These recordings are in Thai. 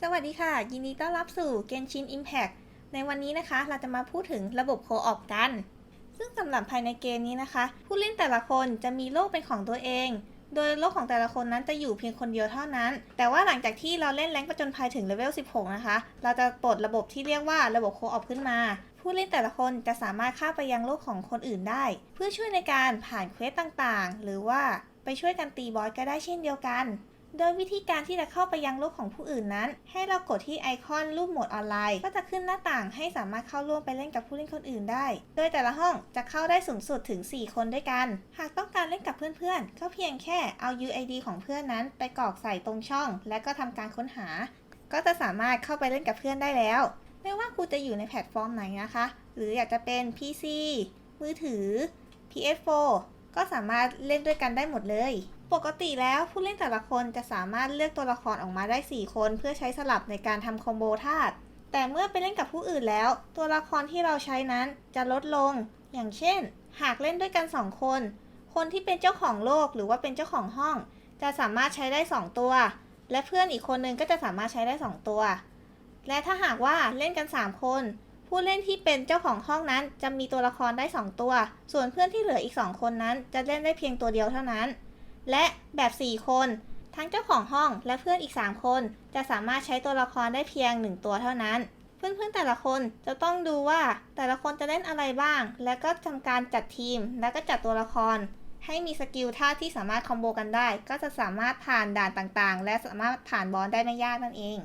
สวัสดีค่ะ ยินดีต้อนรับสู่ Genshin Impact ในวันนี้นะคะ เราจะมาพูดถึงระบบโคออปกัน ซึ่งสำหรับภายในเกมนี้นะคะ ผู้เล่นแต่ละคนจะมีโลกเป็นของตัวเอง โดยโลกของแต่ละคนนั้นจะอยู่เพียงคนเดียวเท่านั้น แต่ว่าหลังจากที่เราเล่นแรงประจนภัยถึงเลเวล 16 นะคะ เราจะปลดระบบที่เรียกว่าระบบโคออปขึ้นมาผู้เล่นแต่ละคนจะสามารถข้าไปยังโลกของคนอื่นได้ เพื่อช่วยในการผ่านเควสต่างๆ หรือว่า ไปช่วยกันตีบอสก็ได้เช่นเดียวกัน โดยวิธีการที่จะเข้าไปยังโลกของผู้อื่นนั้น ให้เรากดที่ไอคอนรูปโหมดออนไลน์ ก็จะขึ้นหน้าต่างให้สามารถเข้าร่วมไปเล่นกับผู้เล่นคนอื่นได้ โดยแต่ละห้องจะเข้าได้สูงสุดถึง 4 คนด้วยกัน หากต้องการเล่นกับเพื่อนๆ ก็เพียงแค่เอา UID ของเพื่อนนั้น ไปกรอกใส่ตรงช่อง และก็ทำการค้นหา ก็จะสามารถเข้าไปเล่นกับเพื่อนได้แล้ว ไม่ว่าคุณจะอยู่ในแพลตฟอร์มไหนนะคะ หรืออยากจะเป็น PC มือถือ PS4 ก็สามารถเล่นด้วยกันได้หมดเลย ปกติแล้วผู้เล่นแต่ละคนจะสามารถเลือกตัวละครออกมาได้ 4 คน เพื่อใช้สลับในการทำคอมโบธาตุแต่เมื่อไปเล่นกับผู้อื่นแล้ว ตัวละครที่เราใช้นั้นจะลดลง อย่างเช่น หากเล่นด้วยกัน 2 คน คนที่เป็นเจ้าของโลกหรือว่าเป็นเจ้าของห้อง จะสามารถใช้ได้ 2 ตัว และเพื่อนอีกคนนึงก็จะสามารถใช้ได้ 2 ตัว และถ้าหากว่าเล่นกัน 3 คน ผู้เล่นที่เป็นเจ้าของห้องนั้นจะมีตัวละครได้ 2 ตัว ส่วนเพื่อนที่เหลืออีก 2 คนนั้น จะเล่นได้เพียงตัวเดียวเท่านั้น และแบบ 4 คน ทั้งเจ้าของห้องและเพื่อนอีก 3 คน จะสามารถใช้ตัวละครได้เพียง 1 ตัวเท่านั้น เพื่อนๆแต่ละคนจะต้องดูว่าแต่ละคนจะเล่นอะไรบ้าง แล้วก็ทำการจัดทีม แล้วก็จัดตัวละคร ให้มีสกิลท่าที่สามารถคอมโบกันได้ ก็จะสามารถผ่านด่านต่างๆ และสามารถผ่านบอสได้ไม่ยากนั่นเอง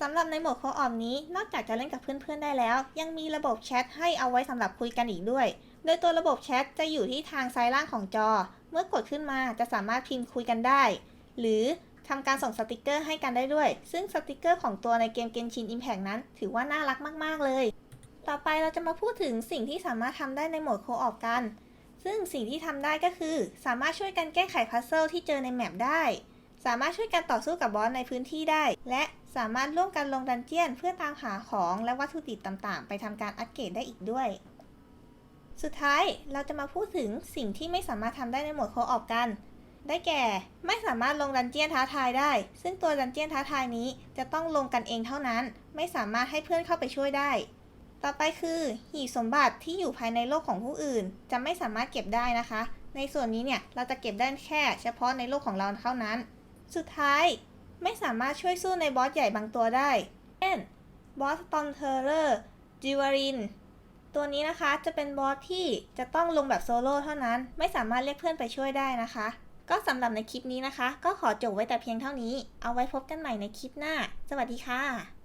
สำหรับในโหมดโคออมนี้ นอกจากจะเล่นกับเพื่อนๆได้แล้ว ยังมีระบบแชทให้เอาไว้สำหรับคุยกันอีกด้วย โดยตัวระบบแชทจะอยู่ที่ทางซ้ายล่างของจอ เมื่อกดขึ้นมาจะสามารถพิมพ์คุยกันได้ หรือทำการส่งสติกเกอร์ให้กันได้ด้วย ซึ่งสติกเกอร์ของตัวในเกม Genshin Impact นั้น ถือว่าน่ารักมากๆเลย ต่อไปเราจะมาพูดถึงสิ่งที่สามารถทำได้ในโหมดโคออปกัน ซึ่งสิ่งที่ทำได้ก็คือ สามารถช่วยกันแก้ไขพัซเซิลที่เจอในแมปได้ สามารถช่วยกันต่อสู้กับบอสในพื้นที่ได้ และสามารถร่วมกันลงดันเจียน เพื่อตามหาของและวัตถุดิบต่างๆ ไปทำการอัปเกรดได้อีกด้วย สุดท้ายเราจะมาพูดถึงสิ่งที่ไม่สามารถทำได้ในโหมดโคออปกัน ได้แก่ ไม่สามารถลงดันเจียนท้าทายได้ ซึ่งตัวดันเจียนท้าทายนี้จะต้องลงกันเองเท่านั้น ไม่สามารถให้เพื่อนเข้าไปช่วยได้ ต่อไปคือหีบสมบัติที่อยู่ภายในโลกของผู้อื่น จะไม่สามารถเก็บได้นะคะ ในส่วนนี้เนี่ยเราจะเก็บได้แค่ เฉพาะในโลกของเราเท่านั้น สุดท้ายไม่สามารถช่วยสู้ในบอสใหญ่บางตัวได้ เช่น บอสตอมเทอร์เลอร์ จิวาริน ตัวนี้นะคะจะเป็นบอสที่จะต้องลงแบบโซโล่เท่านั้น ไม่สามารถเรียกเพื่อนไปช่วยได้นะคะ ก็สำหรับในคลิปนี้นะคะ ก็ขอจบไว้แต่เพียงเท่านี้ เอาไว้พบกันใหม่ในคลิปหน้า สวัสดีค่ะ